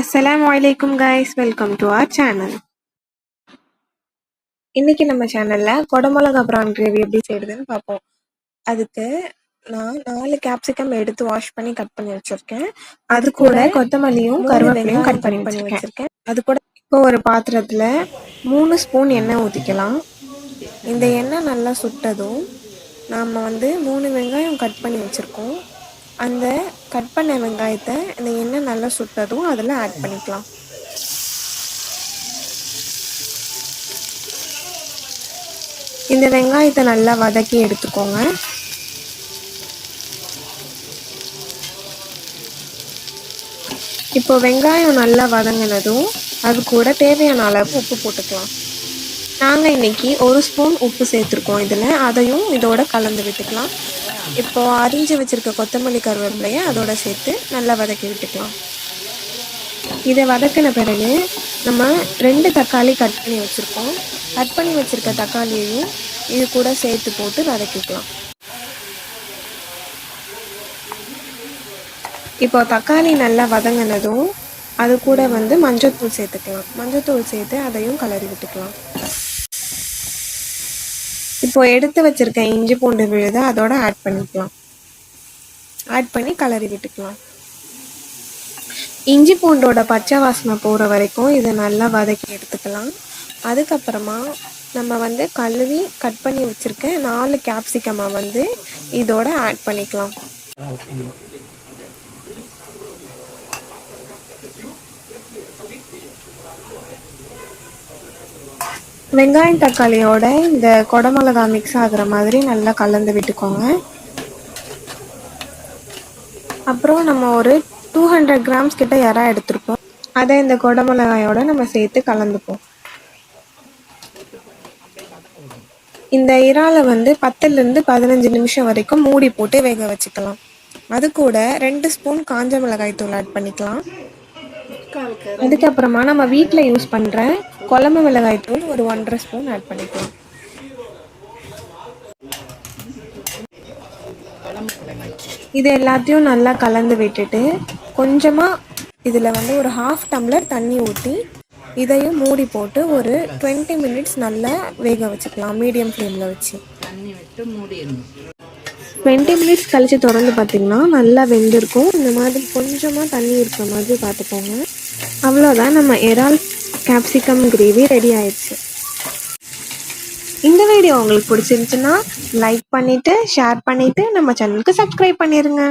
அஸ்ஸலாமு அலைக்கும் guys welcome to our channel இன்னைக்கு நம்ம சேனல்ல கொடமிளகா ப்ரான் கிரேவி எப்படி செய்யறதுன்னு பார்ப்போம். அதுக்கு நான் நாலு கேப்சிகம் எடுத்து வாஷ் பண்ணி கட் பண்ணி வச்சிருக்கேன். அது கூட கொத்தமல்லியும் கருவேப்பிலையும் கட் பண்ணி பண்ணி வச்சிருக்கேன். அது கூட இப்போ ஒரு பாத்திரத்துல மூணு ஸ்பூன் எண்ணெய் ஊற்றிக்கலாம் இந்த எண்ணெய் நல்லா சுட்டதும் நாம் வந்து மூணு வெங்காயம் கட் பண்ணி வச்சுருக்கோம். அந்த கட் பண்ண வெங்காயத்தை இந்த எண்ணெய் நல்லா சுட்டதும் அதில் ஆட் பண்ணிக்கலாம். இந்த வெங்காயத்தை நல்லா வதக்கி எடுத்துக்கோங்க. இப்போ வெங்காயம் நல்லா வதங்கினதும் அது கூட தேவையான அளவு உப்பு போட்டுக்கலாம். நாங்கள் இன்னைக்கு ஒரு ஸ்பூன் உப்பு சேர்த்துருக்கோம். இதில் அதையும் இதோட கலந்து விட்டுக்கலாம். இப்போ அரிஞ்சு வச்சுருக்க கொத்தமல்லி கருவேப்பிலையை அதோட சேர்த்து நல்லா வதக்கி விட்டுக்கலாம். இதை வதக்கின பிறகு நம்ம ரெண்டு தக்காளி கட் பண்ணி வச்சுருக்கோம். கட் பண்ணி வச்சுருக்க தக்காளியையும் இது கூட சேர்த்து போட்டு வதக்கிக்கலாம். இப்போ தக்காளி நல்லா வதங்கினதும் அது கூட வந்து மஞ்சத்தூள் சேர்த்துக்கலாம். மஞ்சத்தூள் சேர்த்து அதையும் கலரி விட்டுக்கலாம். இப்போ எடுத்து வச்சுருக்க இஞ்சி பூண்டு விழுது அதோட ஆட் பண்ணிக்கலாம். ஆட் பண்ணி கலரி விட்டுக்கலாம். இஞ்சி பூண்டோட பச்சை வாசனை போகிற வரைக்கும் இதை நல்லா வதக்கி எடுத்துக்கலாம். அதுக்கப்புறமா நம்ம வந்து கழுவி கட் பண்ணி வச்சுருக்க நாலு கேப்சிகமாக வந்து இதோட ஆட் பண்ணிக்கலாம். வெங்காயம் தக்காளியோட இந்த கொடமிளகா மிக்ஸ் ஆகுற மாதிரி நல்லா கலந்து விட்டுக்கோங்க. அப்புறம் நம்ம ஒரு டூ ஹண்ட்ரட் கிராம்ஸ் கிட்ட இறா எடுத்திருப்போம். அதை இந்த கொடமிளகாயோட நம்ம சேர்த்து கலந்துப்போம். இந்த இறாலை வந்து பத்துலேருந்து பதினஞ்சு நிமிஷம் வரைக்கும் மூடி போட்டு வேக வச்சுக்கலாம். அது கூட ரெண்டு ஸ்பூன் காஞ்ச மிளகாய் தூள் ஆட் பண்ணிக்கலாம். அதுக்கப்புறமா நம்ம வீட்டில் யூஸ் பண்ணுற குழம்பு மிளகாய் தூள் ஒரு ஒன்றரை ஸ்பூன் ஆட் பண்ணிக்கலாம். இது எல்லாத்தையும் நல்லா கலந்து விட்டுட்டு கொஞ்சமாக இதில் வந்து ஒரு ஹாஃப் டம்ளர் தண்ணி ஊற்றி இதையும் மூடி போட்டு ஒரு டுவெண்ட்டி மினிட்ஸ் நல்லா வேக வச்சுக்கலாம் மீடியம் ஃப்ளேமில் வச்சு. தண்ணி விட்டு மூடிடணும். டுவெண்ட்டி மினிட்ஸ் கழித்து திறந்து பார்த்தீங்கன்னா நல்லா வெந்திருக்கும். இந்த மாதிரி கொஞ்சமாக தண்ணி இருக்கிற மாதிரி பார்த்துக்கோங்க. அவ்வளோதான் நம்ம இறால் கேப்சிகம் கிரேவி ரெடி ஆயிடுச்சு. இந்த வீடியோ உங்களுக்கு பிடிச்சிருந்துச்சுன்னா லைக் பண்ணிவிட்டு ஷேர் பண்ணிவிட்டு நம்ம சேனலுக்கு சப்ஸ்கிரைப் பண்ணிடுங்க